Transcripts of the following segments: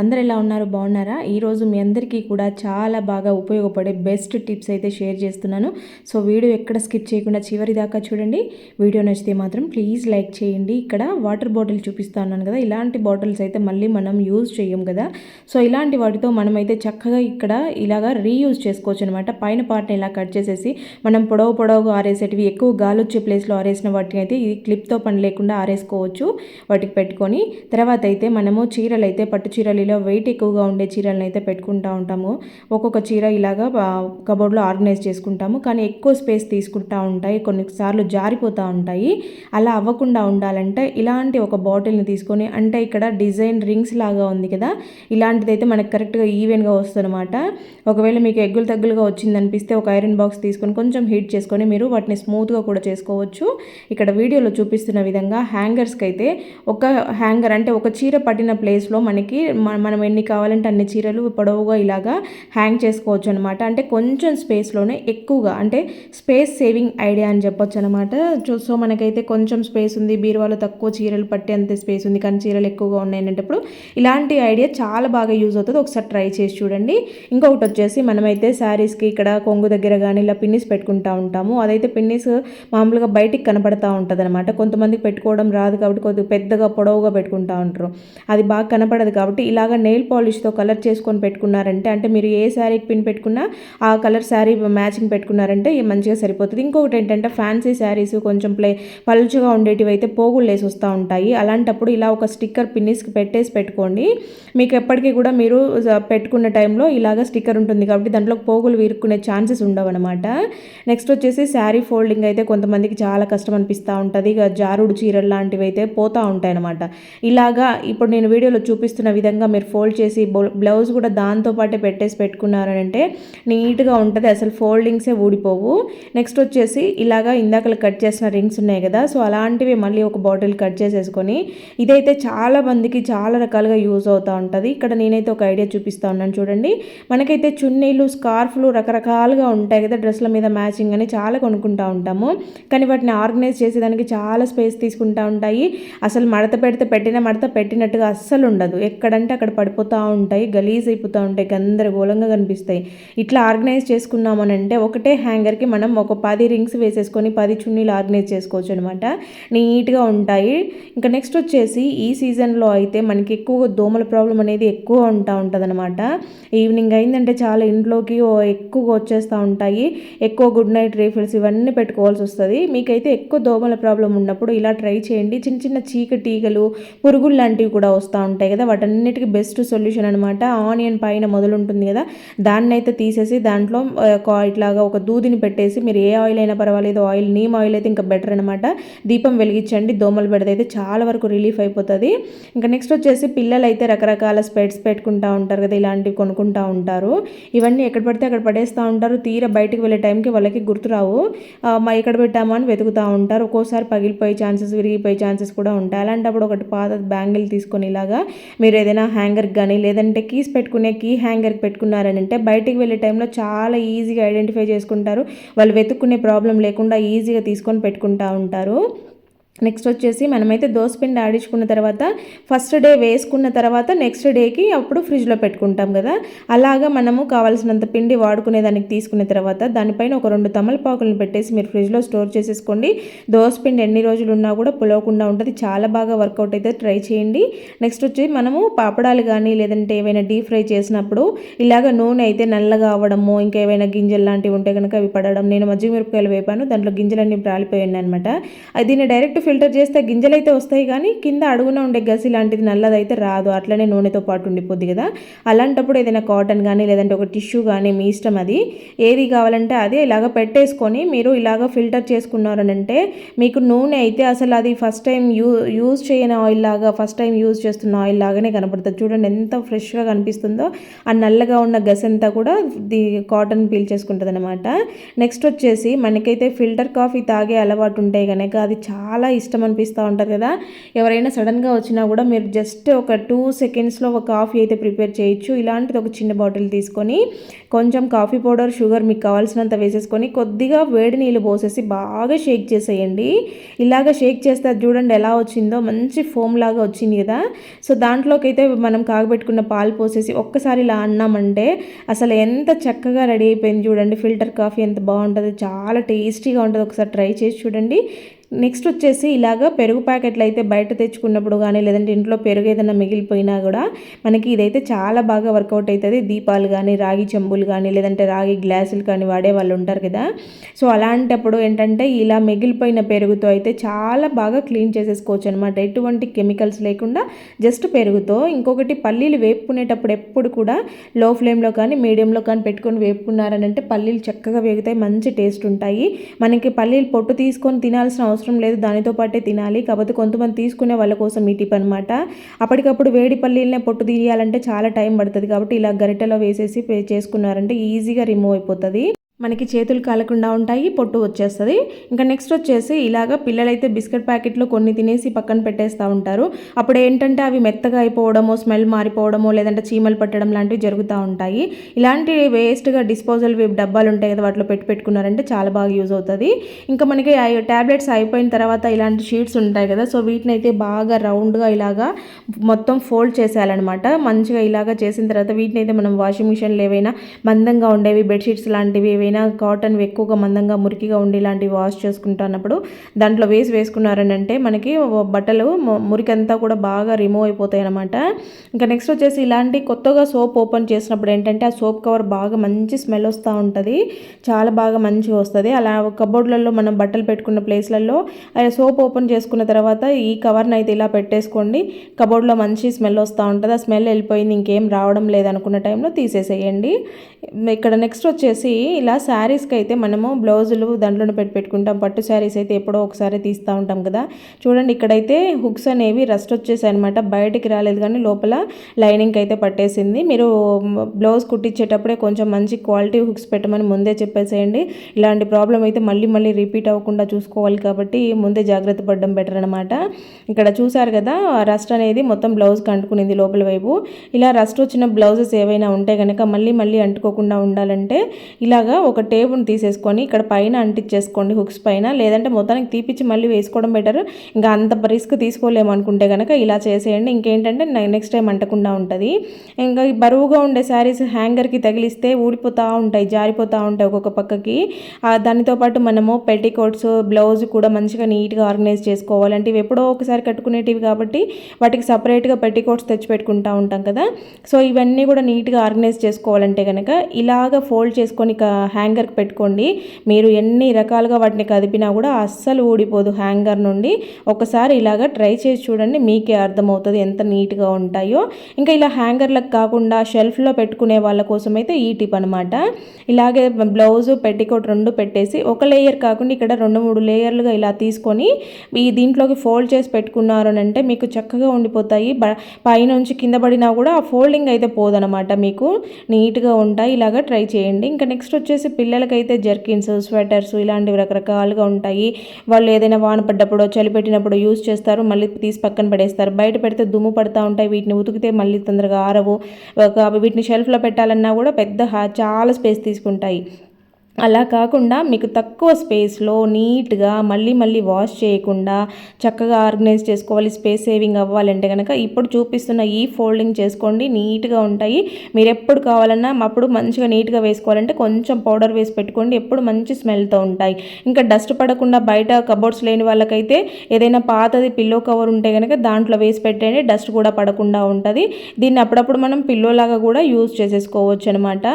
అందరు ఎలా ఉన్నారు? బాగున్నారా? ఈరోజు మీ అందరికీ కూడా చాలా బాగా ఉపయోగపడే బెస్ట్ టిప్స్ అయితే షేర్ చేస్తున్నాను. సో వీడియో ఎక్కడ స్కిప్ చేయకుండా చివరి దాకా చూడండి. వీడియో నచ్చితే మాత్రం ప్లీజ్ లైక్ చేయండి. ఇక్కడ వాటర్ బాటిల్ చూపిస్తా ఉన్నాను కదా ఇలాంటి బాటిల్స్ అయితే మళ్ళీ మనం యూజ్ చేయం కదా. సో ఇలాంటి వాటితో మనమైతే చక్కగా ఇక్కడ ఇలాగా రీయూజ్ చేసుకోవచ్చు అనమాట పైన పార్ట్ని ఇలా కట్ చేసేసి మనం పొడవు పొడవుగా ఆరేసేటివి ఎక్కువ గాలి వచ్చే ప్లేస్లో ఆరేసిన వాటిని అయితే ఈ క్లిప్తో పని లేకుండా ఆరేసుకోవచ్చు. వాటికి పెట్టుకొని తర్వాత అయితే మనము చీరలు అయితే పట్టు చీరలు పెళ్ళిలో వెయిట్ ఎక్కువగా ఉండే చీరలను అయితే పెట్టుకుంటూ ఉంటాము. ఒక్కొక్క చీర ఇలాగా కబోర్డ్లో ఆర్గనైజ్ చేసుకుంటాము. కానీ ఎక్కువ స్పేస్ తీసుకుంటూ ఉంటాయి కొన్నిసార్లు జారిపోతూ ఉంటాయి. అలా అవ్వకుండా ఉండాలంటే ఇలాంటి ఒక బాటిల్ని తీసుకొని అంటే ఇక్కడ డిజైన్ రింగ్స్ లాగా ఉంది కదా ఇలాంటిదైతే మనకు కరెక్ట్గా ఈవెన్గా వస్తుందన్నమాట. ఒకవేళ మీకు ఎగ్గులు తగ్గులుగా వచ్చింది అనిపిస్తే ఒక ఐరన్ బాక్స్ తీసుకొని కొంచెం హీట్ చేసుకొని మీరు వాటిని స్మూత్గా కూడా చేసుకోవచ్చు. ఇక్కడ వీడియోలో చూపిస్తున్న విధంగా హ్యాంగర్స్కి అయితే ఒక హ్యాంగర్ అంటే ఒక చీర పట్టిన ప్లేస్లో మనకి మనం ఎన్ని కావాలంటే అన్ని చీరలు పొడవుగా ఇలాగా హ్యాంగ్ చేసుకోవచ్చు అనమాట అంటే కొంచెం స్పేస్లోనే ఎక్కువగా అంటే స్పేస్ సేవింగ్ ఐడియా అని చెప్పొచ్చు అనమాట సో మనకైతే కొంచెం స్పేస్ ఉంది బీరువాలో తక్కువ చీరలు పట్టే అంత స్పేస్ ఉంది కానీ చీరలు ఎక్కువగా ఉన్నాయి అనేటప్పుడు ఇలాంటి ఐడియా చాలా బాగా యూజ్ అవుతుంది. ఒకసారి ట్రై చేసి చూడండి. ఇంకొకటి వచ్చేసి మనమైతే శారీస్కి ఇక్కడ కొంగు దగ్గర కానీ ఇలా పిన్నిస్ పెట్టుకుంటూ ఉంటాము. అదైతే పిన్నిస్ మామూలుగా బయటికి కనపడతా ఉంటుంది అనమాట కొంతమందికి పెట్టుకోవడం రాదు కాబట్టి కొద్దిగా పెద్దగా పొడవుగా పెట్టుకుంటా ఉంటారు. అది బాగా కనపడదు కాబట్టి ఇలా ఇలాగ నెయిల్ పాలిష్తో కలర్ చేసుకొని పెట్టుకున్నారంటే అంటే మీరు ఏ శారీకి పిన్ పెట్టుకున్నా ఆ కలర్ శారీ మ్యాచింగ్ పెట్టుకున్నారంటే మంచిగా సరిపోతుంది. ఇంకొకటి ఏంటంటే ఫ్యాన్సీ శారీస్ కొంచెం ప్లే పలుచగా ఉండేటివి అయితే పోగులు వేసి వస్తూ ఉంటాయి. అలాంటప్పుడు ఇలా ఒక స్టిక్కర్ పిన్నిస్కి పెట్టేసి పెట్టుకోండి. మీకు ఎప్పటికీ కూడా మీరు పెట్టుకున్న టైంలో ఇలాగ స్టిక్కర్ ఉంటుంది కాబట్టి దాంట్లో పోగులు వీరుకునే ఛాన్సెస్ ఉండవు అనమాట నెక్స్ట్ వచ్చేసి శారీ ఫోల్డింగ్ అయితే కొంతమందికి చాలా కష్టం అనిపిస్తూ ఉంటుంది. ఇక జారుడు చీరలు లాంటివి అయితే పోతూ ఉంటాయి అనమాట ఇలాగా ఇప్పుడు నేను వీడియోలో చూపిస్తున్న విధంగా మీరు ఫోల్డ్ చేసి బ్లౌజ్ కూడా దాంతో పాటే పెట్టేసి పెట్టుకున్నారంటే నీట్గా ఉంటుంది. అసలు ఫోల్డింగ్సే ఊడిపోవు. నెక్స్ట్ వచ్చేసి ఇలాగా ఇందాకలు కట్ చేసిన రింగ్స్ ఉన్నాయి కదా సో అలాంటివి మళ్ళీ ఒక బాటిల్ కట్ చేసేసుకొని ఇదైతే చాలా మందికి చాలా రకాలుగా యూజ్ అవుతూ ఉంటుంది. ఇక్కడ నేనైతే ఒక ఐడియా చూపిస్తూ ఉన్నాను చూడండి. మనకైతే చున్నీలు స్కార్ఫ్లు రకరకాలుగా ఉంటాయి కదా డ్రెస్ల మీద మ్యాచింగ్ అని చాలా కొనుక్కుంటూ ఉంటాము. కానీ వాటిని ఆర్గనైజ్ చేసేదానికి చాలా స్పేస్ తీసుకుంటూ ఉంటాయి. అసలు మడత పెడితే పెట్టిన మడత పెట్టినట్టుగా అస్సలు ఉండదు. ఎక్కడంటే అక్కడ పడిపోతూ ఉంటాయి గలీజ్ అయిపోతూ ఉంటాయి గందరగోళంగా కనిపిస్తాయి. ఇట్లా ఆర్గనైజ్ చేసుకున్నామని అంటే ఒకటే హ్యాంగర్కి మనం ఒక పది రింగ్స్ వేసేసుకొని పది చున్నీలు ఆర్గనైజ్ చేసుకోవచ్చు అనమాట నీట్గా ఉంటాయి. ఇంకా నెక్స్ట్ వచ్చేసి ఈ సీజన్లో అయితే మనకి ఎక్కువ దోమల ప్రాబ్లం అనేది ఎక్కువ ఉంటా ఉంటుంది అనమాట ఈవినింగ్ అయిందంటే చాలా ఇంట్లోకి ఎక్కువగా వచ్చేస్తూ ఉంటాయి. ఎక్కువ గుడ్ నైట్ రీఫిల్స్ ఇవన్నీ పెట్టుకోవాల్సి వస్తుంది. మీకైతే ఎక్కువ దోమల ప్రాబ్లం ఉన్నప్పుడు ఇలా ట్రై చేయండి. చిన్న చిన్న చీకటీగలు పురుగులు లాంటివి కూడా వస్తూ ఉంటాయి కదా వాటన్నిటికీ బెస్ట్ సొల్యూషన్ అనమాట ఆనియన్ పైన మొదలు ఉంటుంది కదా దాన్ని అయితే తీసేసి దాంట్లో ఇట్లాగా ఒక దూదిని పెట్టేసి మీరు ఏ ఆయిల్ అయినా పర్వాలేదు ఆయిల్ నీమ్ ఆయిల్ అయితే ఇంకా బెటర్ అనమాట దీపం వెలిగించండి దోమలు పెడితే చాలా వరకు రిలీఫ్ అయిపోతుంది. ఇంకా నెక్స్ట్ వచ్చేసి పిల్లలు అయితే రకరకాల స్పెట్స్ పెట్టుకుంటూ ఉంటారు కదా ఇలాంటివి కొనుక్కుంటూ ఉంటారు. ఇవన్నీ ఎక్కడ పడితే అక్కడ పడేస్తూ ఉంటారు తీర బయటకు వెళ్ళే టైంకి వాళ్ళకి గుర్తురావు మా ఎక్కడ పెట్టామో అని వెతుకుతూ ఉంటారు. ఒక్కోసారి పగిలిపోయే ఛాన్సెస్ విరిగిపోయే ఛాన్సెస్ కూడా ఉంటాయి. అలాంటప్పుడు ఒకటి పాత బ్యాంగిల్ తీసుకొని ఇలాగా మీరు ఏదైనా హ్యాంగర్ కానీ లేదంటే కీస్ పెట్టుకునే కీ హ్యాంగర్కి పెట్టుకున్నారని అంటే బయటికి వెళ్ళే టైంలో చాలా ఈజీగా ఐడెంటిఫై చేసుకుంటారు. వాళ్ళు వెతుక్కునే ప్రాబ్లం లేకుండా ఈజీగా తీసుకొని పెట్టుకుంటూ ఉంటారు. నెక్స్ట్ వచ్చేసి మనమైతే దోసపిండి ఆడించుకున్న తర్వాత ఫస్ట్ డే వేసుకున్న తర్వాత నెక్స్ట్ డేకి అప్పుడు ఫ్రిడ్జ్లో పెట్టుకుంటాం కదా. అలాగా మనము కావాల్సినంత పిండి వాడుకునే దానికి తీసుకున్న తర్వాత దానిపైన ఒక రెండు తమలపాకులను పెట్టేసి మీరు ఫ్రిడ్జ్లో స్టోర్ చేసేసుకోండి. దోసపిండి ఎన్ని రోజులు ఉన్నా కూడా పులవకుండా ఉంటుంది. చాలా బాగా వర్కౌట్ అయితే ట్రై చేయండి. నెక్స్ట్ వచ్చి మనము పాపడాలు కానీ లేదంటే ఏవైనా డీప్ ఫ్రై చేసినప్పుడు ఇలాగ నూనె అయితే నల్లగా అవ్వడము ఇంకా ఏవైనా గింజలు లాంటివి ఉంటే కనుక అవి పడడం. నేను మజ్జిగ మిరపకాయలు వేపాను. దాంట్లో గింజలన్నీ రాలిపోయాను అనమాట దీన్ని డైరెక్ట్ ఫిల్టర్ చేస్తే గింజలైతే వస్తాయి కానీ కింద అడుగున ఉండే గసి లాంటిది నల్లదైతే రాదు. అట్లనే నూనెతో పాటు ఉండిపోద్ది కదా. అలాంటప్పుడు ఏదైనా కాటన్ కానీ లేదంటే ఒక టిష్యూ కానీ మీ ఇష్టం అది ఏది కావాలంటే అదే ఇలాగ పెట్టేసుకొని మీరు ఇలాగ ఫిల్టర్ చేసుకున్నారనంటే మీకు నూనె అయితే అసలు అది ఫస్ట్ టైం యూ యూజ్ చేయని ఆయిల్ లాగా ఫస్ట్ టైం యూజ్ చేస్తున్న ఆయిల్ లాగానే కనపడుతుంది. చూడండి ఎంత ఫ్రెష్గా కనిపిస్తుందో. ఆ నల్లగా ఉన్న గస్ అంతా కూడా ది కాటన్ పీల్ చేసుకుంటుంది అనమాట నెక్స్ట్ వచ్చేసి మనకైతే ఫిల్టర్ కాఫీ తాగే అలవాటు ఉంటే కనుక అది చాలా ఇష్టం అనిపిస్తూ ఉంటుంది కదా. ఎవరైనా సడన్గా వచ్చినా కూడా మీరు జస్ట్ ఒక టూ సెకండ్స్లో ఒక కాఫీ అయితే ప్రిపేర్ చేయొచ్చు. ఇలాంటిది ఒక చిన్న బాటిల్ తీసుకొని కొంచెం కాఫీ పౌడర్ షుగర్ మీకు కావాల్సినంత వేసేసుకొని కొద్దిగా వేడి నీళ్ళు పోసేసి బాగా షేక్ చేసేయండి. ఇలాగ షేక్ చేస్తే అది చూడండి ఎలా వచ్చిందో మంచి ఫోమ్ లాగా వచ్చింది కదా. సో దాంట్లోకి అయితే మనం కాగబెట్టుకున్న పాలు పోసేసి ఒక్కసారి ఇలా అన్నామంటే అసలు ఎంత చక్కగా రెడీ అయిపోయింది చూడండి. ఫిల్టర్ కాఫీ ఎంత బాగుంటుంది చాలా టేస్టీగా ఉంటుంది. ఒకసారి ట్రై చేసి చూడండి. నెక్స్ట్ వచ్చేసి ఇలాగ పెరుగు ప్యాకెట్లు అయితే బయట తెచ్చుకున్నప్పుడు కానీ లేదంటే ఇంట్లో పెరుగు ఏదైనా మిగిలిపోయినా కూడా మనకి ఇదైతే చాలా బాగా వర్కౌట్ అవుతుంది దీపాలు కానీ రాగి చెంబులు కానీ లేదంటే రాగి గ్లాసులు కానీ వాడే వాళ్ళు ఉంటారు కదా. సో అలాంటప్పుడు ఏంటంటే ఇలా మిగిలిపోయిన పెరుగుతో అయితే చాలా బాగా క్లీన్ చేసేసుకోవచ్చు అనమాట ఎటువంటి కెమికల్స్ లేకుండా జస్ట్ పెరుగుతో. ఇంకొకటి పల్లీలు వేపుకునేటప్పుడు ఎప్పుడు కూడా లో ఫ్లేమ్లో కానీ మీడియంలో కానీ పెట్టుకొని వేపుకున్నారని అంటే పల్లీలు చక్కగా వేగుతాయి. మంచి టేస్ట్ ఉంటాయి. మనకి పల్లీలు పొట్టు తీసుకొని తినాల్సిన అవసరం అవసరం లేదు దానితో పాటే తినాలి. కాకపోతే కొంతమంది తీసుకునే వాళ్ళ కోసం ఈ టిప్ అనమాట అప్పటికప్పుడు వేడి పల్లీలనే పొట్టు తీయాలంటే చాలా టైం పడుతుంది కాబట్టి ఇలా గరిటెలో వేసేసి చేసుకున్నారంటే ఈజీగా రిమూవ్ అయిపోతుంది. మనకి చేతులు కాలకుండా ఉంటాయి పొట్టు వచ్చేస్తుంది. ఇంకా నెక్స్ట్ వచ్చేసి ఇలాగ పిల్లలైతే బిస్కెట్ ప్యాకెట్లో కొన్ని తినేసి పక్కన పెట్టేస్తూ ఉంటారు. అప్పుడు ఏంటంటే అవి మెత్తగా అయిపోవడమో స్మెల్ మారిపోవడమో లేదంటే చీమలు పట్టడం లాంటివి జరుగుతూ ఉంటాయి. ఇలాంటి వేస్ట్గా డిస్పోజల్ డబ్బాలు ఉంటాయి కదా వాటిలో పెట్టి పెట్టుకున్నారంటే చాలా బాగా యూజ్ అవుతుంది. ఇంకా మనకి ట్యాబ్లెట్స్ అయిపోయిన తర్వాత ఇలాంటి షీట్స్ ఉంటాయి కదా సో వీటిని అయితే బాగా రౌండ్గా ఇలాగా మొత్తం ఫోల్డ్ చేసేయాలన్నమాట. మంచిగా ఇలాగా చేసిన తర్వాత వీటిని అయితే మనం వాషింగ్ మిషన్లు ఏవైనా మందంగా ఉండేవి బెడ్షీట్స్ లాంటివి ఏవైనా ఏదైనా కాటన్ ఎక్కువగా మందంగా మురికిగా ఉండి ఇలాంటివి వాష్ చేసుకుంటున్నప్పుడు దాంట్లో వేసి వేసుకున్నారని అంటే మనకి బట్టలు మురికంతా కూడా బాగా రిమూవ్ అయిపోతాయి అనమాట ఇంకా నెక్స్ట్ వచ్చేసి ఇలాంటి కొత్తగా సోప్ ఓపెన్ చేసినప్పుడు ఏంటంటే ఆ సోప్ కవర్ బాగా మంచి స్మెల్ వస్తూ ఉంటుంది. చాలా బాగా మంచిగా వస్తుంది. అలా కబోర్డ్లలో మనం బట్టలు పెట్టుకున్న ప్లేస్లలో సోప్ ఓపెన్ చేసుకున్న తర్వాత ఈ కవర్ని అయితే ఇలా పెట్టేసుకోండి. కబోర్డ్లో మంచి స్మెల్ వస్తూ ఉంటుంది. ఆ స్మెల్ వెళ్ళిపోయింది ఇంకేం రావడం లేదనుకున్న టైంలో తీసేసేయండి. ఇక్కడ నెక్స్ట్ వచ్చేసి ఇలా శారీస్కి అయితే మనము బ్లౌజులు దాంట్లోనే పెట్టి పెట్టుకుంటాం. పట్టు శారీస్ అయితే ఎప్పుడో ఒకసారి తీస్తూ ఉంటాం కదా. చూడండి ఇక్కడైతే హుక్స్ అనేవి రస్ట్ వచ్చేసాయి అనమాట బయటికి రాలేదు కానీ లోపల లైనింగ్ అయితే పట్టేసింది. మీరు బ్లౌజ్ కుట్టించేటప్పుడే కొంచెం మంచి క్వాలిటీ హుక్స్ పెట్టమని ముందే చెప్పేసేయండి. ఇలాంటి ప్రాబ్లం అయితే మళ్ళీ మళ్ళీ రిపీట్ అవ్వకుండా చూసుకోవాలి కాబట్టి ముందే జాగ్రత్త పడడం బెటర్ అనమాట ఇక్కడ చూసారు కదా రస్ట్ అనేది మొత్తం బ్లౌజ్కి అంటుకునింది లోపల వైపు. ఇలా రస్ట్ వచ్చిన బ్లౌజెస్ ఏవైనా ఉంటే కనుక మళ్ళీ మళ్ళీ అంటుకోకుండా ఉండాలంటే ఇలాగా ఒక టేబుల్ని తీసేసుకొని ఇక్కడ పైన అంటించేసుకోండి హుక్స్ పైన. లేదంటే మొత్తానికి తీపిచ్చి మళ్ళీ వేసుకోవడం బెటర్. ఇంకా అంత రిస్క్ తీసుకోలేము అనుకుంటే కనుక ఇలా చేసేయండి. ఇంకేంటంటే నెక్స్ట్ టైం అంటకుండా ఉంటుంది. ఇంకా బరువుగా ఉండే శారీస్ హ్యాంగర్కి తగిలిస్తే ఊడిపోతూ ఉంటాయి జారిపోతూ ఉంటాయి ఒక్కొక్క పక్కకి. దానితో పాటు మనము పెట్టికోట్స్ బ్లౌజ్ కూడా మంచిగా నీట్గా ఆర్గనైజ్ చేసుకోవాలంటే ఇవి ఎప్పుడో ఒకసారి కట్టుకునేటివి కాబట్టి వాటికి సపరేట్గా పెట్టికోట్స్ తెచ్చి పెట్టుకుంటూ ఉంటాం కదా. సో ఇవన్నీ కూడా నీట్గా ఆర్గనైజ్ చేసుకోవాలంటే కనుక ఇలాగ ఫోల్డ్ చేసుకొని హ్యాంగర్కి పెట్టుకోండి. మీరు ఎన్ని రకాలుగా వాటిని కదిపినా కూడా అస్సలు ఊడిపోదు హ్యాంగర్ నుండి. ఒకసారి ఇలాగ ట్రై చేసి చూడండి మీకే అర్థమవుతుంది ఎంత నీట్గా ఉంటాయో. ఇంకా ఇలా హ్యాంగర్లకు కాకుండా షెల్ఫ్లో పెట్టుకునే వాళ్ళ కోసం అయితే ఈ టిప్ అనమాట ఇలాగే బ్లౌజ్ పెట్టికోట్ రెండు పెట్టేసి ఒక లేయర్ కాకుండా ఇక్కడ రెండు మూడు లేయర్లుగా ఇలా తీసుకొని ఈ దీంట్లోకి ఫోల్డ్ చేసి పెట్టుకున్నారు అంటే మీకు చక్కగా ఉండిపోతాయి. పైనుంచి కింద పడినా కూడా ఆ ఫోల్డింగ్ అయితే పోదనమాట మీకు. నీట్గా ఉంటాయి. ఇలాగ ట్రై చేయండి. ఇంకా నెక్స్ట్ వచ్చేసి పిల్లలకైతే జర్కిన్స్ స్వెటర్స్ ఇలాంటివి రకరకాలుగా ఉంటాయి. వాళ్ళు ఏదైనా వాన పడ్డప్పుడు చలి పెట్టినప్పుడు యూజ్ చేస్తారు. మళ్ళీ తీసి పక్కన పడేస్తారు. బయట పెడితే దుమ్ము పడుతూ ఉంటాయి. వీటిని ఉతికితే మళ్ళీ తొందరగా ఆరవు. వీటిని షెల్ఫ్లో పెట్టాలన్నా కూడా పెద్ద చాలా స్పేస్ తీసుకుంటాయి. అలా కాకుండా మీకు తక్కువ స్పేస్లో నీట్గా మళ్ళీ మళ్ళీ వాష్ చేయకుండా చక్కగా ఆర్గనైజ్ చేసుకోవాలి స్పేస్ సేవింగ్ అవ్వాలంటే కనుక ఇప్పుడు చూపిస్తున్న ఈ ఫోల్డింగ్ చేసుకోండి. నీట్గా ఉంటాయి. మీరు ఎప్పుడు కావాలన్నా అప్పుడు మంచిగా నీట్గా వేసుకోవాలంటే కొంచెం పౌడర్ వేసి పెట్టుకోండి. ఎప్పుడు మంచి స్మెల్తో ఉంటాయి. ఇంకా డస్ట్ పడకుండా బయట కబోర్డ్స్ లేని వాళ్ళకైతే ఏదైనా పాతది పిల్లో కవర్ ఉంటే కనుక దాంట్లో వేసి పెట్టండి డస్ట్ కూడా పడకుండా ఉంటుంది. దీన్ని అప్పుడప్పుడు మనం పిల్లోలాగా కూడా యూజ్ చేసేసుకోవచ్చు అనమాట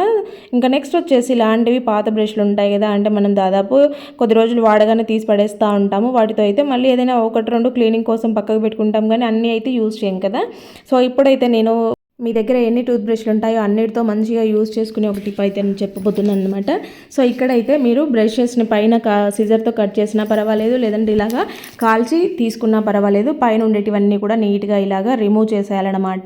ఇంకా నెక్స్ట్ వచ్చేసి ఇలాంటివి పాత బ్రష్ బ్రష్లు ఉంటాయి కదా అంటే మనం దాదాపు కొద్ది రోజులు వాడగానే తీసి పడేస్తూ ఉంటాము. వాటితో అయితే మళ్ళీ ఏదైనా ఒకటి రెండు క్లీనింగ్ కోసం పక్కకు పెట్టుకుంటాం కానీ అన్నీ అయితే యూజ్ చేయం కదా. సో ఇప్పుడైతే నేను మీ దగ్గర ఎన్ని టూత్ బ్రష్లు ఉంటాయో అన్నిటితో మంచిగా యూజ్ చేసుకునే ఒక టిప్ అయితే నేను చెప్పబోతున్నాను అనమాట సో ఇక్కడైతే మీరు బ్రషెస్ని పైన కా సిజర్తో కట్ చేసినా పర్వాలేదు లేదంటే ఇలాగా కాల్చి తీసుకున్నా పర్వాలేదు. పైన ఉండేటివన్నీ కూడా నీట్గా ఇలాగా రిమూవ్ చేసేయాలన్నమాట.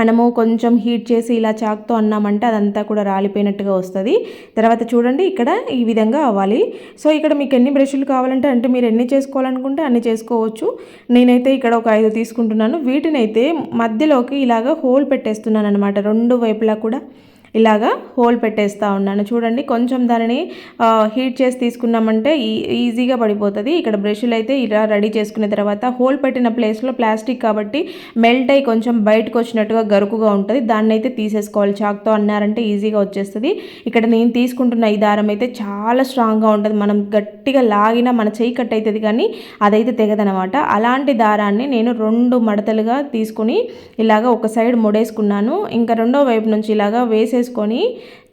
మనము కొంచెం హీట్ చేసి ఇలా చాక్తో అన్నామంటే అదంతా కూడా రాలిపోయినట్టుగా వస్తుంది. తర్వాత చూడండి ఇక్కడ ఈ విధంగా అవ్వాలి. సో ఇక్కడ మీకు ఎన్ని బ్రష్లు కావాలంటే అంటే మీరు ఎన్ని చేసుకోవాలనుకుంటే అన్ని చేసుకోవచ్చు. నేనైతే ఇక్కడ ఒక ఐదు తీసుకుంటున్నాను. వీటిని అయితే మధ్యలోకి ఇలాగ హోల్ పెట్టి పెట్టేస్తున్నాను అనమాట రెండు వైపులా కూడా ఇలాగా హోల్ పెట్టేస్తూ ఉన్నాను. చూడండి కొంచెం దానిని హీట్ చేసి తీసుకున్నామంటే ఈజీగా పడిపోతుంది. ఇక్కడ బ్రష్లు అయితే ఇలా రెడీ చేసుకున్న తర్వాత హోల్ పెట్టిన ప్లేస్లో ప్లాస్టిక్ కాబట్టి మెల్ట్ అయ్యి కొంచెం బయటకు వచ్చినట్టుగా గరుకుగా ఉంటుంది. దాన్ని అయితే తీసేసుకోవాలి. చాక్తో అన్నారంటే ఈజీగా వచ్చేస్తుంది. ఇక్కడ నేను తీసుకుంటున్న ఈ దారం అయితే చాలా స్ట్రాంగ్గా ఉంటుంది. మనం గట్టిగా లాగినా మన చేయి కట్ అవుతుంది కానీ అదైతే తెగదనమాట. అలాంటి దారాన్ని నేను రెండు మడతలుగా తీసుకుని ఇలాగ ఒక సైడ్ ముడేసుకున్నాను. ఇంకా రెండో వైపు నుంచి ఇలాగా వేసే వేసేసుకొని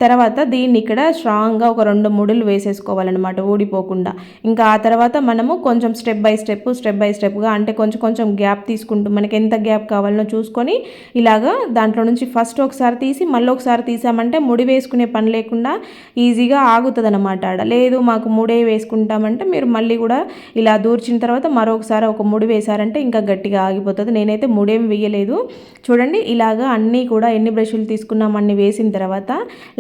తర్వాత దీన్ని ఇక్కడ స్ట్రాంగ్గా ఒక రెండు ముడులు వేసేసుకోవాలన్నమాట ఊడిపోకుండా. ఇంకా ఆ తర్వాత మనము కొంచెం step by step step by step అంటే కొంచెం కొంచెం గ్యాప్ తీసుకుంటూ మనకి ఎంత గ్యాప్ కావాలనో చూసుకొని ఇలాగా దాంట్లో నుంచి ఫస్ట్ ఒకసారి తీసి మళ్ళీ ఒకసారి తీసామంటే ముడి వేసుకునే పని లేకుండా ఈజీగా ఆగుతుంది అనమాట ఆడ. లేదు మాకు ముడే వేసుకుంటామంటే మీరు మళ్ళీ కూడా ఇలా దూర్చిన తర్వాత మరొకసారి ఒక ముడి వేశారంటే ఇంకా గట్టిగా ఆగిపోతుంది. నేనైతే ముడేం వేయలేదు. చూడండి ఇలాగా అన్నీ కూడా ఎన్ని బ్రష్లు తీసుకున్నాం అన్ని వేసిన తర్వాత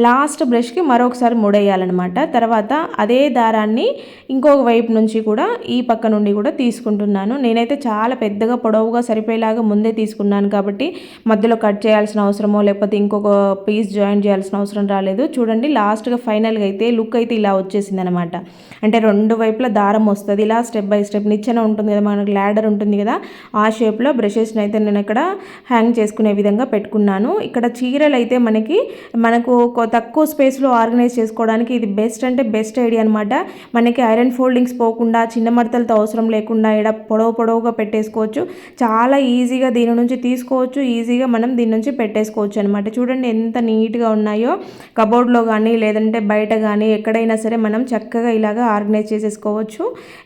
లాస్ట్ బ్రష్కి మరొకసారి ముడేయాలన్నమాట. తర్వాత అదే దారాన్ని ఇంకొక వైపు నుంచి కూడా ఈ పక్క నుండి కూడా తీసుకుంటున్నాను. నేనైతే చాలా పెద్దగా పొడవుగా సరిపోయేలాగా ముందే తీసుకున్నాను కాబట్టి మధ్యలో కట్ చేయాల్సిన అవసరమో లేకపోతే ఇంకొక పీస్ జాయిన్ చేయాల్సిన అవసరం రాలేదు. చూడండి లాస్ట్గా ఫైనల్గా అయితే లుక్ అయితే ఇలా వచ్చేసింది అనమాట అంటే రెండు వైపులా దారం వస్తుంది. ఇలా స్టెప్ బై స్టెప్ నిచ్చెన ఉంటుంది కదా మనకు ల్యాడర్ ఉంటుంది కదా ఆ షేప్లో బ్రషెస్ని అయితే నేను ఇక్కడ హ్యాంగ్ చేసుకునే విధంగా పెట్టుకున్నాను. ఇక్కడ చీరలు అయితే మనకి మనకు కొత్త తక్కువ స్పేస్లో ఆర్గనైజ్ చేసుకోవడానికి ఇది బెస్ట్ అంటే బెస్ట్ ఐడియా అనమాట మనకి ఐరన్ ఫోల్డింగ్స్ పోకుండా చిన్న మడతలతో అవసరం లేకుండా ఇక్కడ పొడవు పొడవుగా పెట్టేసుకోవచ్చు. చాలా ఈజీగా దీని నుంచి తీసుకోవచ్చు. ఈజీగా మనం దీని నుంచి పెట్టేసుకోవచ్చు అనమాట చూడండి ఎంత నీట్గా ఉన్నాయో. కబోర్డ్లో కానీ లేదంటే బయట కానీ ఎక్కడైనా సరే మనం చక్కగా ఇలాగా ఆర్గనైజ్ చేసేసుకోవచ్చు.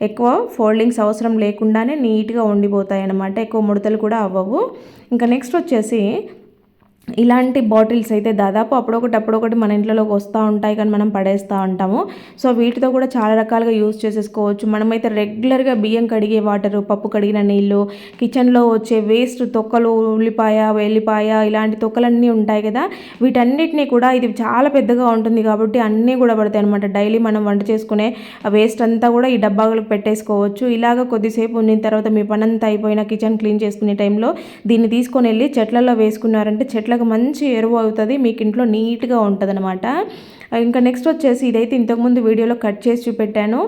ఎక్కువ ఫోల్డింగ్స్ అవసరం లేకుండానే నీట్గా ఉండిపోతాయి అనమాట ఎక్కువ ముడతలు కూడా అవ్వవు. ఇంకా నెక్స్ట్ వచ్చేసి ఇలాంటి బాటిల్స్ అయితే దాదాపు అప్పుడొకటి అప్పుడొకటి మన ఇంట్లోకి వస్తూ ఉంటాయి కానీ మనం పడేస్తూ ఉంటాము. సో వీటితో కూడా చాలా రకాలుగా యూస్ చేసేసుకోవచ్చు. మనమైతే రెగ్యులర్గా బియ్యం కడిగే వాటరు పప్పు కడిగిన నీళ్ళు కిచెన్లో వచ్చే వేస్ట్ తొక్కలు ఉల్లిపాయ వెల్లిపాయ ఇలాంటి తొక్కలన్నీ ఉంటాయి కదా. వీటన్నిటిని కూడా ఇది చాలా పెద్దగా ఉంటుంది కాబట్టి అన్నీ కూడా పడతాయి అనమాట డైలీ మనం వంట చేసుకునే వేస్ట్ అంతా కూడా ఈ డబ్బాలకు పెట్టేసుకోవచ్చు. ఇలాగ కొద్దిసేపు ఉన్న తర్వాత మీ పనంతా అయిపోయిన కిచెన్ క్లీన్ చేసుకునే టైంలో దీన్ని తీసుకొని వెళ్ళి చెట్లలో వేసుకున్నారంటే చెట్ల చెట్లకు మంచి ఎరువు అవుతుంది మీకు ఇంట్లో నీట్గా ఉంటుంది అనమాట ఇంకా నెక్స్ట్ వచ్చేసి ఇదైతే ఇంతకుముందు వీడియోలో కట్ చేసి చూపెట్టాను.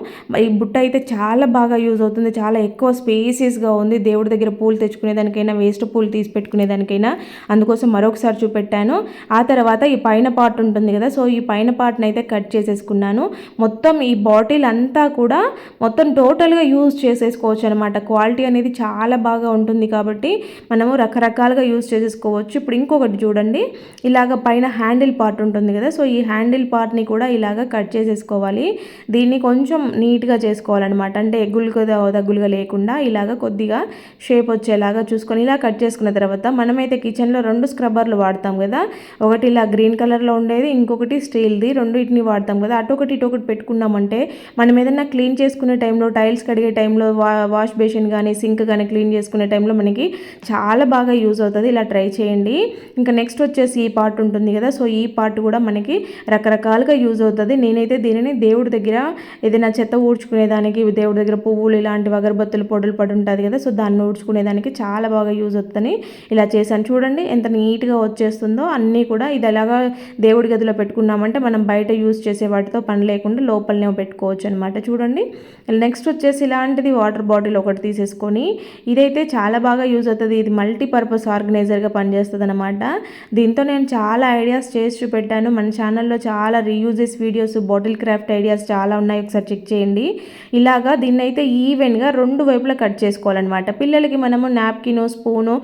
ఈ బుట్ట అయితే చాలా బాగా యూజ్ అవుతుంది చాలా ఎక్కువ స్పేసీస్గా ఉంది. దేవుడి దగ్గర పూలు తెచ్చుకునేదానికైనా వేస్ట్ పూలు తీసి పెట్టుకునేదానికైనా అందుకోసం మరొకసారి చూపెట్టాను. ఆ తర్వాత ఈ పైన పార్ట్ ఉంటుంది కదా సో ఈ పైన పార్ట్ని అయితే కట్ చేసేసుకున్నాను. మొత్తం ఈ బాటిల్ అంతా కూడా మొత్తం టోటల్గా యూజ్ చేసేసుకోవచ్చు అనమాట క్వాలిటీ అనేది చాలా బాగా ఉంటుంది కాబట్టి మనము రకరకాలుగా యూజ్ చేసేసుకోవచ్చు. ఇప్పుడు ఇంకొకటి చూడండి. ఇలాగ పైన హ్యాండిల్ పార్ట్ ఉంటుంది కదా. సో ఈ హ్యాండిల్ పార్ట్ని కూడా ఇలాగ కట్ చేసేసుకోవాలి. దీన్ని కొంచెం నీట్గా చేసుకోవాలన్నమాట. అంటే ఎగ్గులుగా దగ్గులుగా లేకుండా ఇలాగ కొద్దిగా షేప్ వచ్చేలాగా చూసుకొని ఇలా కట్ చేసుకున్న తర్వాత మనమైతే కిచెన్లో రెండు స్క్రబ్బర్లు వాడతాం కదా. ఒకటి ఇలా గ్రీన్ కలర్లో ఉండేది ఇంకొకటి స్టీల్ది రెండు ఇటుని వాడతాం కదా. అటు ఒకటి ఇటు ఒకటి పెట్టుకున్నామంటే మనం ఏదైనా క్లీన్ చేసుకునే టైంలో టైల్స్ కడిగే టైంలో వా వాష్ బేసిన్ కానీ సింక్ కానీ క్లీన్ చేసుకునే టైంలో మనకి చాలా బాగా యూజ్ అవుతుంది. ఇలా ట్రై చేయండి. ఇంకా నెక్స్ట్ వచ్చేసి ఈ పార్ట్ ఉంటుంది కదా. సో ఈ పార్ట్ కూడా మనకి రకరకాలుగా యూజ్ అవుతుంది. నేనైతే దీనిని దేవుడి దగ్గర ఏదైనా చెత్త ఊడ్చుకునేదానికి దేవుడి దగ్గర పువ్వులు ఇలాంటివి అగరబత్తులు పొడులు పడి ఉంటుంది కదా. సో దాన్ని ఊడ్చుకునేదానికి చాలా బాగా యూజ్ అవుతుంది ఇలా చేశాను. చూడండి ఎంత నీట్గా వచ్చేస్తుందో. అన్నీ కూడా ఇది ఎలాగా దేవుడి గదిలో పెట్టుకున్నామంటే మనం బయట యూజ్ చేసే వాటితో పని లేకుండా లోపలనే పెట్టుకోవచ్చు అనమాట చూడండి. నెక్స్ట్ వచ్చేసి ఇలాంటిది వాటర్ బాటిల్ ఒకటి తీసేసుకొని ఇదైతే చాలా బాగా యూజ్ అవుతుంది. ఇది మల్టీపర్పస్ ఆర్గనైజర్గా పనిచేస్తుంది అనమాట దీంతో నేను చాలా ఐడియాస్ చేసి చూపెట్టాను. మన ఛానల్లో చాలా reuses videos bottle craft ideas చాలా ఉన్నాయి. ఒకసారి చెక్ చేయండి. ఇలాగా దీన్ని అయితే ఈవెన్గా రెండు వైపులా కట్ చేసుకోవాలన్నమాట. పిల్లలకి మనము నాప్కిన్ స్పూను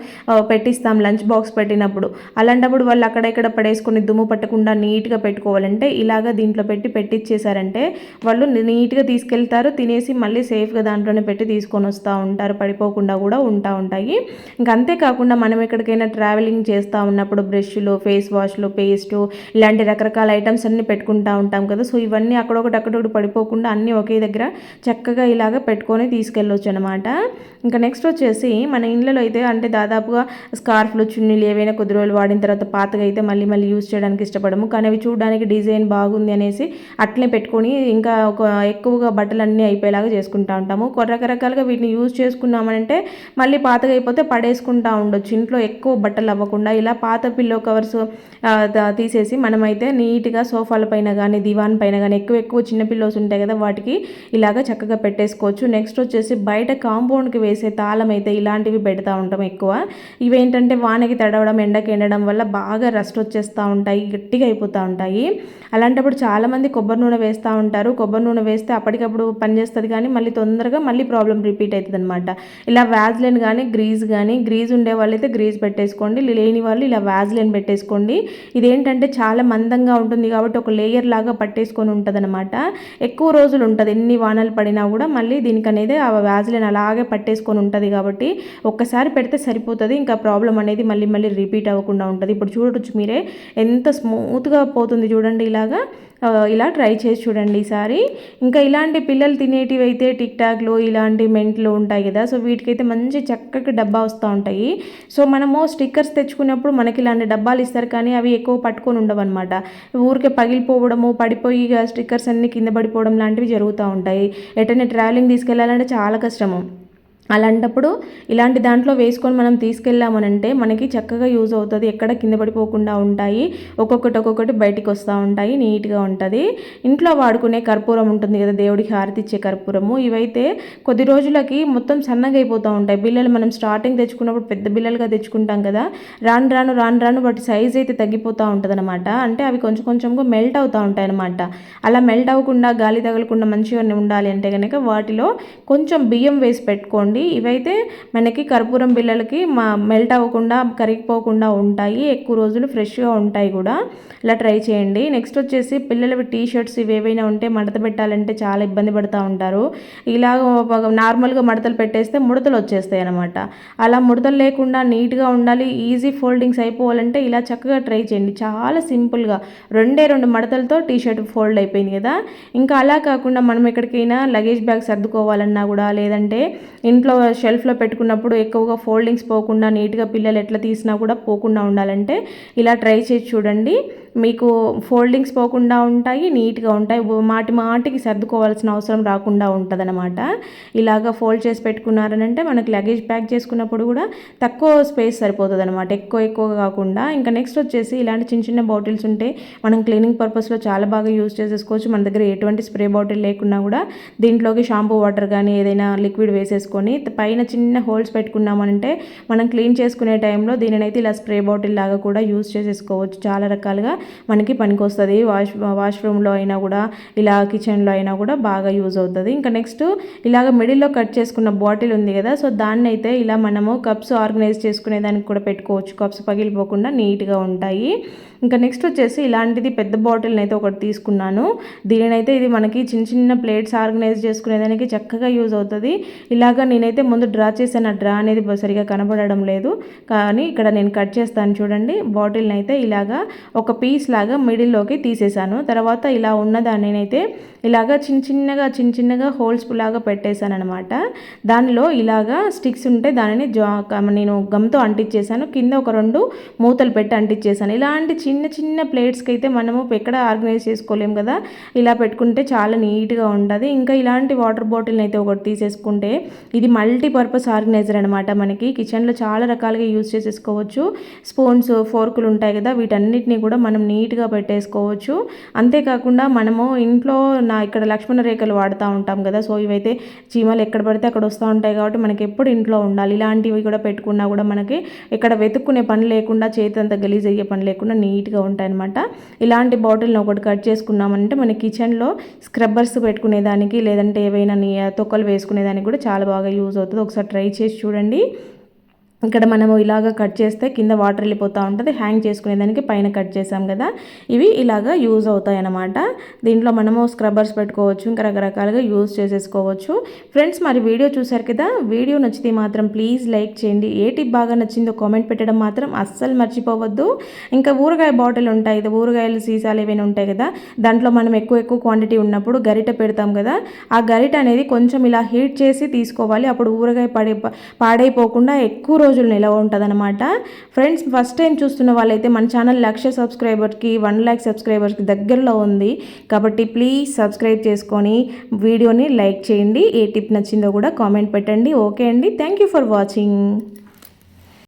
పెట్టిస్తాం లంచ్ బాక్స్ పెట్టినప్పుడు. అలాంటప్పుడు వాళ్ళు అక్కడెక్కడ పడేసుకొని దుమ్ము పట్టకుండా నీట్గా పెట్టుకోవాలంటే ఇలాగా దీంట్లో పెట్టి పెట్టిచ్చేసారంటే వాళ్ళు నీట్గా తీసుకెళ్తారు. తినేసి మళ్ళీ సేఫ్గా దాంట్లోనే పెట్టి తీసుకొని వస్తూ ఉంటారు. పడిపోకుండా కూడా ఉంటా ఉంటాయి. ఇంకా అంతేకాకుండా మనం ఎక్కడికైనా ట్రావెలింగ్ చేస్తూ ఉన్నాం అన్నప్పుడు బ్రష్లు ఫేస్ వాష్లు పేస్టు ఇలాంటి రకరకాల ఐటమ్స్ అన్నీ పెట్టుకుంటూ ఉంటాం కదా. సో ఇవన్నీ అక్కడొకటి అక్కడొకటి పడిపోకుండా అన్నీ ఒకే దగ్గర చక్కగా ఇలాగ పెట్టుకొని తీసుకెళ్ళొచ్చు అనమాట ఇంకా నెక్స్ట్ వచ్చేసి మన ఇండ్లలో అయితే అంటే దాదాపుగా స్కార్ఫ్లు చున్నీలు ఏవైనా కొద్ది రోజులు వాడిన తర్వాత పాతగా అయితే మళ్ళీ మళ్ళీ యూజ్ చేయడానికి ఇష్టపడము. కానీ అవి చూడడానికి డిజైన్ బాగుంది అనేసి అట్లే పెట్టుకొని ఇంకా ఒక ఎక్కువగా బట్టలు అన్నీ అయిపోయేలాగా చేసుకుంటూ ఉంటాము. రకరకాలుగా వీటిని యూజ్ చేసుకున్నామంటే మళ్ళీ పాతగా అయిపోతే పడేసుకుంటూ ఉండొచ్చు. ఇంట్లో ఎక్కువ బట్టలు అవ్వకుండా ఇలా పాత పాత పిల్లో కవర్స్ తీసేసి మనమైతే నీట్గా సోఫాల పైన కానీ దివాన్ పైన కానీ ఎక్కువ ఎక్కువ చిన్న పిల్లోస్ ఉంటాయి కదా వాటికి ఇలాగ చక్కగా పెట్టేసుకోవచ్చు. నెక్స్ట్ వచ్చేసి బయట కాంపౌండ్కి వేసే తాళం అయితే ఇలాంటివి పెడతా ఉంటాం ఎక్కువ. ఇవేంటంటే వానకి తడవడం ఎండకి ఎండడం వల్ల బాగా రస్ట్ వచ్చేస్తూ ఉంటాయి గట్టిగా అయిపోతూ ఉంటాయి. అలాంటప్పుడు చాలామంది కొబ్బరి నూనె వేస్తూ ఉంటారు. కొబ్బరి నూనె వేస్తే అప్పటికప్పుడు పనిచేస్తుంది కానీ మళ్ళీ తొందరగా మళ్ళీ ప్రాబ్లం రిపీట్ అవుతుంది అనమాట ఇలా వ్యాజ్లైన్ కానీ గ్రీజ్ కానీ గ్రీజ్ ఉండే వాళ్ళైతే గ్రీజ్ పెట్టేసుకోండి. లేని వాళ్ళు ఇలా వ్యాజ్లైన్ పెట్టేసుకోండి. ఇదేంటంటే చాలా మందంగా ఉంటుంది కాబట్టి ఒక లేయర్ లాగా పట్టేసుకొని ఉంటుంది అనమాట ఎక్కువ రోజులు ఉంటుంది. ఎన్ని వానలు పడినా కూడా మళ్ళీ దీనికి అనేది ఆ వ్యాజ్లిన్ అలాగే పట్టేసుకొని ఉంటుంది కాబట్టి ఒక్కసారి పెడితే సరిపోతుంది. ఇంకా ప్రాబ్లం అనేది మళ్ళీ మళ్ళీ రిపీట్ అవ్వకుండా ఉంటుంది. ఇప్పుడు చూడొచ్చు మీరే. ఎంత స్మూత్గా పోతుంది చూడండి ఇలాగా. ఇలా ట్రై చేసి చూడండి ఈసారి. ఇంకా ఇలాంటి పిల్లలు తినేటివి అయితే టిక్ టాక్లు ఇలాంటి మెంట్లు ఉంటాయి కదా సో వీటికైతే మంచి చక్కగా డబ్బా వస్తూ ఉంటాయి. సో మనము స్టిక్కర్స్ తెచ్చుకున్నప్పుడు మనకి ఇలాంటి డబ్బాలు ఇస్తారు కానీ అవి ఎక్కువ పట్టుకొని ఉండవు అనమాట ఊరికే పగిలిపోవడము పడిపోయి స్టిక్కర్స్ అన్నీ కింద పడిపోవడం లాంటివి జరుగుతూ ఉంటాయి. ఎటైనా ట్రావెలింగ్ తీసుకెళ్ళాలంటే చాలా కష్టము. అలాంటప్పుడు ఇలాంటి దాంట్లో వేసుకొని మనం తీసుకెళ్ళామనంటే మనకి చక్కగా యూజ్ అవుతుంది. ఎక్కడ కింద పడిపోకుండా ఉంటాయి. ఒక్కొక్కటి ఒక్కొక్కటి బయటికి వస్తూ ఉంటాయి. నీట్గా ఉంటుంది. ఇంట్లో వాడుకునే కర్పూరం ఉంటుంది కదా దేవుడికి హారతి ఇచ్చే కర్పూరము. ఇవైతే కొద్ది రోజులకి మొత్తం సన్నగా అయిపోతూ ఉంటాయి. బిల్లలు మనం స్టార్టింగ్ తెచ్చుకున్నప్పుడు పెద్ద బిల్లలుగా తెచ్చుకుంటాం కదా రాను రాను రాను రాను వాటి సైజ్ అయితే తగ్గిపోతూ ఉంటుంది అనమాట అంటే అవి కొంచెం కొంచెంగా మెల్ట్ అవుతూ ఉంటాయి అనమాట అలా మెల్ట్ అవ్వకుండా గాలి తగలకుండా మంచిగా ఉండాలి అంటే కనుక వాటిలో కొంచెం బియ్యం వేసి పెట్టుకోండి. ఇవైతే మనకి కర్పూరం బిళ్ళలకి మా మెల్ట్ అవ్వకుండా కరిగిపోకుండా ఉంటాయి. ఎక్కువ రోజులు ఫ్రెష్గా ఉంటాయి కూడా. ఇలా ట్రై చేయండి. నెక్స్ట్ వచ్చేసి పిల్లలవి టీ షర్ట్స్ ఇవి ఏవైనా ఉంటే మడత పెట్టాలంటే చాలా ఇబ్బంది పడుతూ ఉంటారు. ఇలా నార్మల్గా మడతలు పెట్టేస్తే ముడతలు వచ్చేస్తాయి అనమాట అలా ముడతలు లేకుండా నీట్గా ఉండాలి ఈజీ ఫోల్డింగ్స్ అయిపోవాలంటే ఇలా చక్కగా ట్రై చేయండి. చాలా సింపుల్గా రెండే రెండు మడతలతో టీ షర్ట్ ఫోల్డ్ అయిపోయింది కదా. ఇంకా అలా కాకుండా మనం ఎక్కడికైనా లగేజ్ బ్యాగ్ సర్దుకోవాలన్నా కూడా లేదంటే ఇంట్లో ఇంట్లో షెల్ఫ్లో పెట్టుకున్నప్పుడు ఎక్కువగా ఫోల్డింగ్స్ పోకుండా నీట్గా పిల్లలు ఎట్లా తీసినా కూడా పోకుండా ఉండాలంటే ఇలా ట్రై చేసి చూడండి. మీకు ఫోల్డింగ్స్ పోకుండా ఉంటాయి నీట్గా ఉంటాయి. మాటి మాటికి సర్దుకోవాల్సిన అవసరం రాకుండా ఉంటుంది అనమాట ఇలాగ ఫోల్డ్ చేసి పెట్టుకున్నారనంటే మనకి లగేజ్ ప్యాక్ చేసుకున్నప్పుడు కూడా తక్కువ స్పేస్ సరిపోతుంది అనమాట ఎక్కువ ఎక్కువగా కాకుండా. ఇంకా నెక్స్ట్ వచ్చేసి ఇలాంటి చిన్న చిన్న బాటిల్స్ ఉంటే మనం క్లీనింగ్ పర్పస్లో చాలా బాగా యూజ్ చేసేసుకోవచ్చు. మన దగ్గర ఎటువంటి స్ప్రే బాటిల్ లేకున్నా కూడా దీంట్లోకి షాంపూ వాటర్ కానీ ఏదైనా లిక్విడ్ వేసేసుకొని పైన చిన్న హోల్స్ పెట్టుకున్నామంటే మనం క్లీన్ చేసుకునే టైంలో దీనినైతే ఇలా స్ప్రే బాటిల్ లాగా కూడా యూజ్ చేసేసుకోవచ్చు. చాలా రకాలుగా మనకి పనికొస్తుంది. వాష్ వాష్రూమ్లో అయినా కూడా ఇలా కిచెన్లో అయినా కూడా బాగా యూజ్ అవుతుంది. ఇంకా నెక్స్ట్ ఇలాగ మిడిల్లో కట్ చేసుకున్న బాటిల్ ఉంది కదా సో దాన్ని అయితే ఇలా మనము కప్స్ ఆర్గనైజ్ చేసుకునే దానికి కూడా పెట్టుకోవచ్చు. కప్స్ పగిలిపోకుండా నీట్గా ఉంటాయి. ఇంకా నెక్స్ట్ వచ్చేసి ఇలాంటిది పెద్ద బాటిల్ని అయితే ఒకటి తీసుకున్నాను. దీనినైతే ఇది మనకి చిన్న చిన్న ప్లేట్స్ ఆర్గనైజ్ చేసుకునేదానికి చక్కగా యూజ్ అవుతుంది. ఇలాగ నేనైతే ముందు డ్రా చేసిన డ్రా అనేది సరిగా కనబడడం లేదు. కానీ ఇక్కడ నేను కట్ చేస్తాను చూడండి. బాటిల్ని అయితే ఇలాగా ఒక పీస్ లాగా మిడిల్లోకి తీసేసాను తర్వాత ఇలా ఉన్నదాన్ని నేనైతే ఇలాగా చిన్న చిన్నగా చిన్న చిన్నగా హోల్స్ లాగా పెట్టేశాను అనమాట దానిలో ఇలాగా స్టిక్స్ ఉంటే దానిని జా నేను గమ్తో అంటించేసాను కింద ఒక రెండు మూతలు పెట్టి అంటించేసాను ఇలాంటి చిన్న చిన్న ప్లేట్స్కి అయితే మనము ఎక్కడ ఆర్గనైజ్ చేసుకోలేము కదా. ఇలా పెట్టుకుంటే చాలా నీట్గా ఉంటుంది. ఇంకా ఇలాంటి వాటర్ బాటిల్ని అయితే ఒకటి తీసేసుకుంటే ఇది మల్టీపర్పస్ ఆర్గనైజర్ అనమాట మనకి. కిచెన్లో చాలా రకాలుగా యూజ్ చేసేసుకోవచ్చు. స్పూన్స్ ఫోర్కులు ఉంటాయి కదా. వీటన్నిటిని కూడా మనం నీట్గా పెట్టేసుకోవచ్చు. అంతేకాకుండా మనము ఇంట్లో ఇక్కడ లక్ష్మణ రేఖలు వాడుతూ ఉంటాం కదా సో ఇవైతే చీమలు ఎక్కడ పడితే అక్కడ వస్తూ ఉంటాయి కాబట్టి మనకి ఎప్పుడు ఇంట్లో ఉండాలి. ఇలాంటివి కూడా పెట్టుకున్నా కూడా మనకి ఇక్కడ వెతుక్కునే పని లేకుండా చేతి అంత గలీజ్ అయ్యే పని లేకుండా నీట్గా ఉంటాయన్నమాట. ఇలాంటి బాటిల్ని ఒకటి కట్ చేసుకున్నామంటే మన కిచెన్లో స్క్రబ్బర్స్ పెట్టుకునేదానికి లేదంటే ఏవైనా తొక్కలు వేసుకునేదానికి కూడా చాలా బాగా యూజ్ అవుతుంది. ఒకసారి ట్రై చేసి చూడండి. ఇక్కడ మనము ఇలాగ కట్ చేస్తే కింద వాటర్ వెళ్ళిపోతూ ఉంటుంది హ్యాంగ్ చేసుకునే దానికి పైన కట్ చేసాం కదా. ఇవి ఇలాగ యూజ్ అవుతాయి అన్నమాట దీంట్లో మనము స్క్రబ్బర్స్ పెట్టుకోవచ్చు ఇంకా రకరకాలుగా యూజ్ చేసేసుకోవచ్చు. ఫ్రెండ్స్ మరి వీడియో చూసారు కదా? వీడియో నచ్చితే మాత్రం ప్లీజ్ లైక్ చేయండి. ఏ టిప్ బాగా నచ్చిందో కామెంట్ పెట్టడం మాత్రం అస్సలు మర్చిపోవద్దు. ఇంకా ఊరగాయ బాటిల్ ఉంటాయి ఇది ఊరగాయలు సీసాలు ఏవైనా ఉంటాయి కదా దాంట్లో మనం ఎక్కువ ఎక్కువ క్వాంటిటీ ఉన్నప్పుడు గరిట పెడతాం కదా ఆ గరిట అనేది కొంచెం ఇలా హీట్ చేసి తీసుకోవాలి. అప్పుడు ఊరగాయ పడే పాడైపోకుండా ఎక్కువ రోజులు నిలవ ఉంటుంది అనమాట ఫ్రెండ్స్ ఫస్ట్ టైం చూస్తున్న వాళ్ళైతే మన ఛానల్ లక్ష సబ్స్క్రైబర్కి వన్ ల్యాక్ సబ్స్క్రైబర్స్కి దగ్గరలో ఉంది. కాబట్టి ప్లీజ్ సబ్స్క్రైబ్ చేసుకొని వీడియోని లైక్ చేయండి. ఏ టిప్ నచ్చిందో కూడా కామెంట్ పెట్టండి. ఓకే అండి. Thank you for watching